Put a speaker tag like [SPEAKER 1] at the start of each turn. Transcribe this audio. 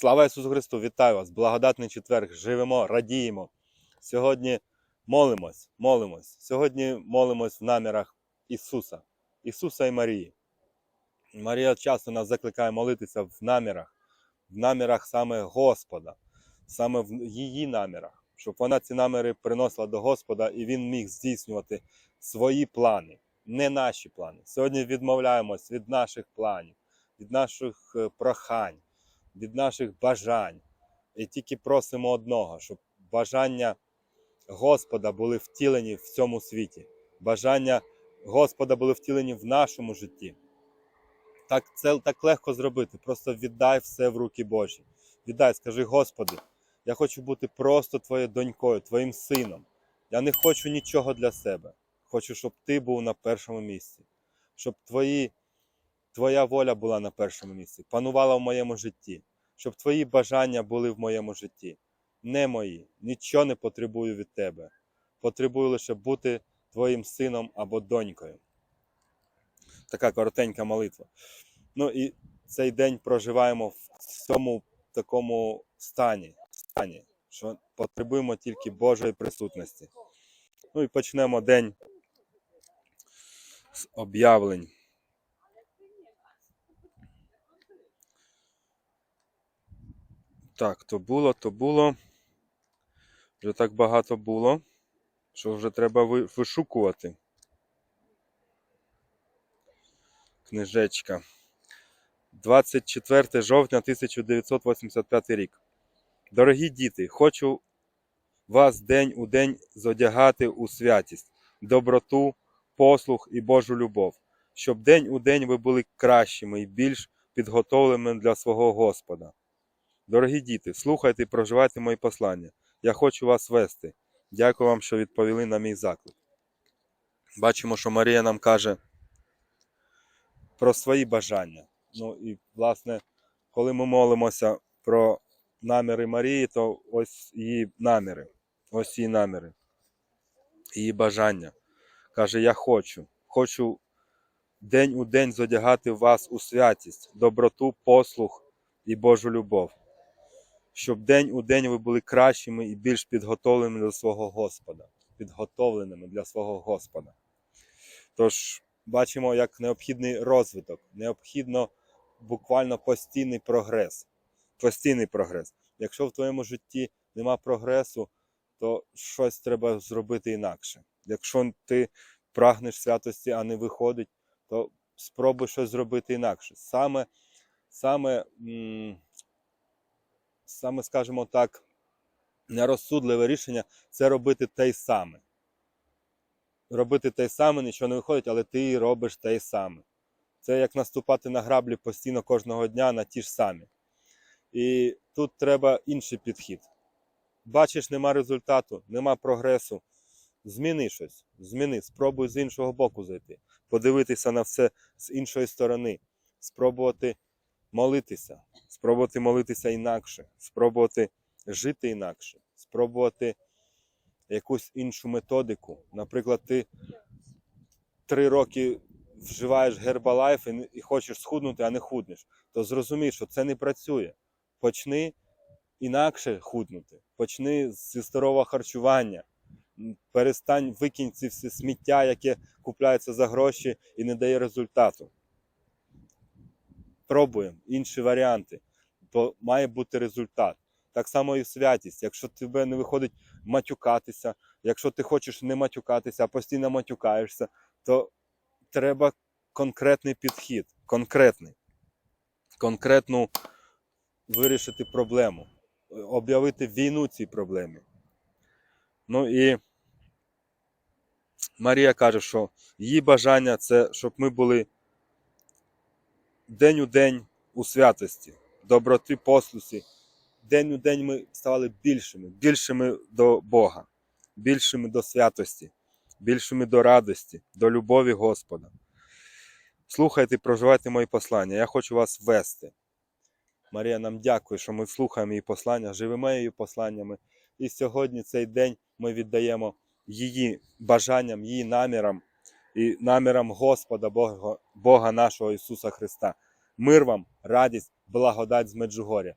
[SPEAKER 1] Слава Ісусу Христу! Вітаю вас! Благодатний четверг! Живемо, радіємо. Сьогодні молимось, молимось. Сьогодні молимось в намірах Ісуса, Ісуса і Марії. Марія часто нас закликає молитися в намірах, в намірах саме Господа, саме в її намірах, щоб вона ці наміри приносила до Господа і Він міг здійснювати свої плани, не наші плани. Сьогодні відмовляємось від наших планів, від наших е, прохань від наших бажань. І тільки просимо одного, щоб бажання Господа були втілені в цьому світі. Бажання Господа були втілені в нашому житті. Так це так легко зробити. Просто віддай все в руки Божі. Віддай, скажи, Господи, я хочу бути просто твоєю донькою, твоїм сином. Я не хочу нічого для себе. Хочу, щоб ти був на першому місці, щоб твої Твоя воля була на першому місці, панувала в моєму житті, щоб твої бажання були в моєму житті. Не мої, нічого не потребую від тебе. Потребую лише бути твоїм сином або донькою. Така коротенька молитва. Ну і цей день проживаємо в цьому такому стані, стані що потребуємо тільки Божої присутності. Ну і почнемо день з об'явлень. Так, то було, то було. Вже так багато було, що вже треба вишукувати. Книжечка. 24 жовтня 1985 рік. Дорогі діти, хочу вас день у день зодягати у святість, доброту, послух і Божу любов, щоб день у день ви були кращими і більш підготовленими для свого Господа. Дорогі діти, слухайте і проживайте мої послання. Я хочу вас вести. Дякую вам, що відповіли на мій заклик. Бачимо, що Марія нам каже про свої бажання. Ну і, власне, коли ми молимося про наміри Марії, то ось її наміри. Ось її наміри. Її бажання. Каже: Я хочу. Хочу день у день зодягати вас у святість, доброту, послух і Божу любов щоб день у день ви були кращими і більш підготовленими до свого Господа. Підготовленими для свого Господа. Тож бачимо, як необхідний розвиток, необхідно буквально постійний прогрес. Постійний прогрес. Якщо в твоєму житті нема прогресу, то щось треба зробити інакше. Якщо ти прагнеш святості, а не виходить, то спробуй щось зробити інакше. Саме, саме м, саме, скажімо так, нерозсудливе рішення це робити те й саме. Робити те й саме, нічого не виходить, але ти робиш те й саме. Це як наступати на граблі постійно кожного дня на ті ж самі. І тут треба інший підхід. Бачиш, нема результату, нема прогресу. Зміни щось, зміни, спробуй з іншого боку зайти, подивитися на все з іншої сторони, спробувати молитися, спробувати молитися інакше, спробувати жити інакше, спробувати якусь іншу методику. Наприклад, ти три роки вживаєш гербалайф і, хочеш схуднути, а не худнеш, то зрозумій, що це не працює. Почни інакше худнути, почни зі здорового харчування. Перестань викинь ці всі сміття, яке купляється за гроші і не дає результату пробуємо інші варіанти, то має бути результат. Так само і святість. Якщо тебе не виходить матюкатися, якщо ти хочеш не матюкатися, а постійно матюкаєшся, то треба конкретний підхід, конкретний, конкретну вирішити проблему, об'явити війну цій проблемі. Ну і Марія каже, що її бажання це, щоб ми були день у день у святості, доброти, послусі. День у день ми ставали більшими, більшими до Бога, більшими до святості, більшими до радості, до любові Господа. Слухайте і проживайте мої послання. Я хочу вас вести. Марія нам дякує, що ми слухаємо її послання, живемо її посланнями. І сьогодні цей день ми віддаємо її бажанням, її намірам і намірам Господа Бога, Бога нашого Ісуса Христа. Мир вам, радість, благодать з Меджугоря.